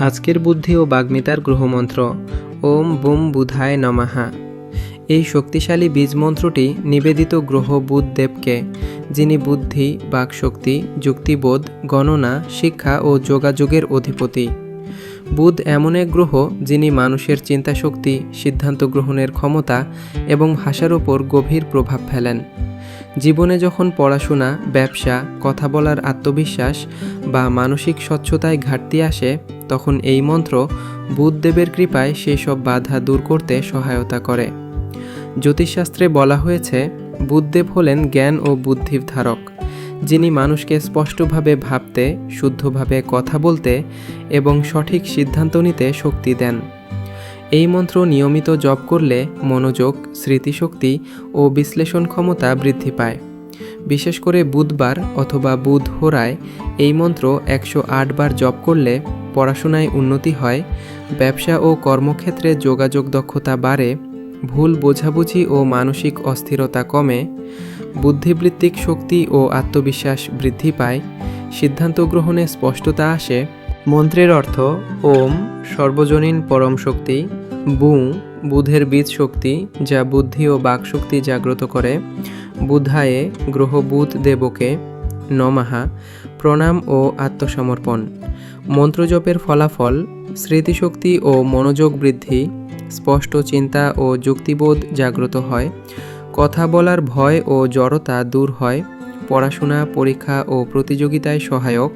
আজকের বুদ্ধি ও বাগ্মিতার গ্রহমন্ত্র। ওম বুম বুধায় নমাহা এই শক্তিশালী বীজ মন্ত্রটি নিবেদিত গ্রহ বুধদেবকে যিনি বুদ্ধি, বাকশক্তি, যুক্তিবোধ, গণনা, শিক্ষা ও যোগাযোগের অধিপতি। বুধ এমন এক গ্রহ যিনি মানুষের চিন্তাশক্তি, সিদ্ধান্ত গ্রহণের ক্ষমতা এবং ভাষার ওপর গভীর প্রভাব ফেলেন। জীবনে যখন পড়াশোনা, ব্যবসা, কথা বলার আত্মবিশ্বাস বা মানসিক স্বচ্ছতায় ঘাটতি আসে তখন এই মন্ত্র বুধদেবের কৃপায় সেসব বাধা দূর করতে সহায়তা করে। জ্যোতিষশাস্ত্রে বলা হয়েছে বুধদেব হলেন জ্ঞান ও বুদ্ধির ধারক। যিনি মানুষকে স্পষ্টভাবে ভাবতে, শুদ্ধভাবে কথা বলতে এবং সঠিক সিদ্ধান্ত নিতে শক্তি দেন। এই মন্ত্র নিয়মিত জপ করলে মনোযোগ, স্মৃতিশক্তি ও বিশ্লেষণ ক্ষমতা বৃদ্ধি পায়। বিশেষ করে বুধবার অথবা বুধ হোরায় এই মন্ত্র একশো বার জপ করলে পড়াশোনায় উন্নতি হয়, ব্যবসা ও কর্মক্ষেত্রে যোগাযোগ দক্ষতা বাড়ে, ভুল বোঝাবুঝি ও মানসিক অস্থিরতা কমে, বুদ্ধিবৃত্তিক শক্তি ও আত্মবিশ্বাস বৃদ্ধি পায়, সিদ্ধান্ত গ্রহণে স্পষ্টতা আসে। মন্ত্রের অর্থ, ওম, সর্বজনীন পরম শক্তি, বু, বুধের বীজ শক্তি, যা বুদ্ধি ও বাকশক্তি জাগ্রত করে, বুধায়ে গ্রহ বুধ দেবকে নমাহা, প্রণাম ও আত্মসমর্পণ। মন্ত্রজপের ফলাফল, স্মৃতিশক্তি ও মনোযোগ বৃদ্ধি, স্পষ্ট চিন্তা ও যুক্তিবোধ জাগ্রত হয়, কথা বলার ভয় ও জড়তা দূর হয়, পড়াশোনা, পরীক্ষা ও প্রতিযোগিতায় সহায়ক,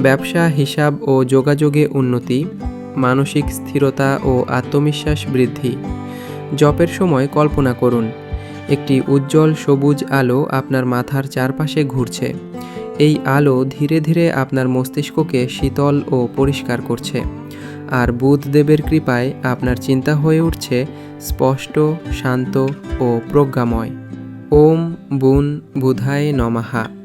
ব্যবসা, হিসাব ও যোগাযোগে উন্নতি, মানসিক স্থিরতা ও আত্মবিশ্বাস বৃদ্ধি। জপের সময় কল্পনা করুন। একটি উজ্জ্বল সবুজ আলো আপনার মাথার চারপাশে ঘুরছে। এই আলো ধীরে ধীরে আপনার মস্তিষ্ককে শীতল ও পরিষ্কার করছে। আর বুধদেবের কৃপায় আপনার চিন্তা হয়ে উঠছে স্পষ্ট, শান্ত ও প্রজ্ঞাময়। ওম বুন বুধায় নমাহা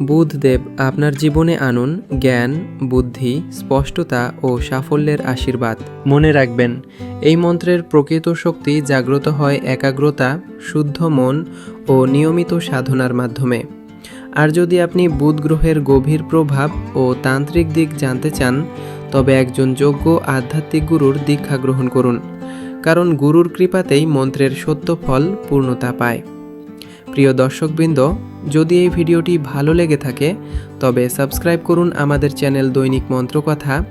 বুধদেব আপনার জীবনে আনুন জ্ঞান, বুদ্ধি, স্পষ্টতা ও সাফল্যের আশীর্বাদ। মনে রাখবেন, এই মন্ত্রের প্রকৃত শক্তি জাগ্রত হয় একাগ্রতা, শুদ্ধ মন ও নিয়মিত সাধনার মাধ্যমে। আর যদি আপনি বুধ গ্রহের গভীর প্রভাব ও তান্ত্রিক দিক জানতে চান, তবে একজন যোগ্য আধ্যাত্মিক গুরুর দীক্ষা গ্রহণ করুন, কারণ গুরুর কৃপাতেই মন্ত্রের সত্য ফল পূর্ণতা পায়। প্রিয় দর্শকবৃন্দ যদি এই ভিডিওটি ভালো লেগে থাকে, তবে সাবস্ক্রাইব করুন আমাদের চ্যানেল দৈনিক মন্ত্রকথা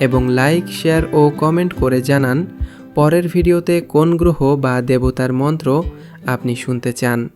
এবং লাইক, শেয়ার ও কমেন্ট করে জানান পরের ভিডিওতে কোন গ্রহ বা দেবতার মন্ত্র আপনি শুনতে চান।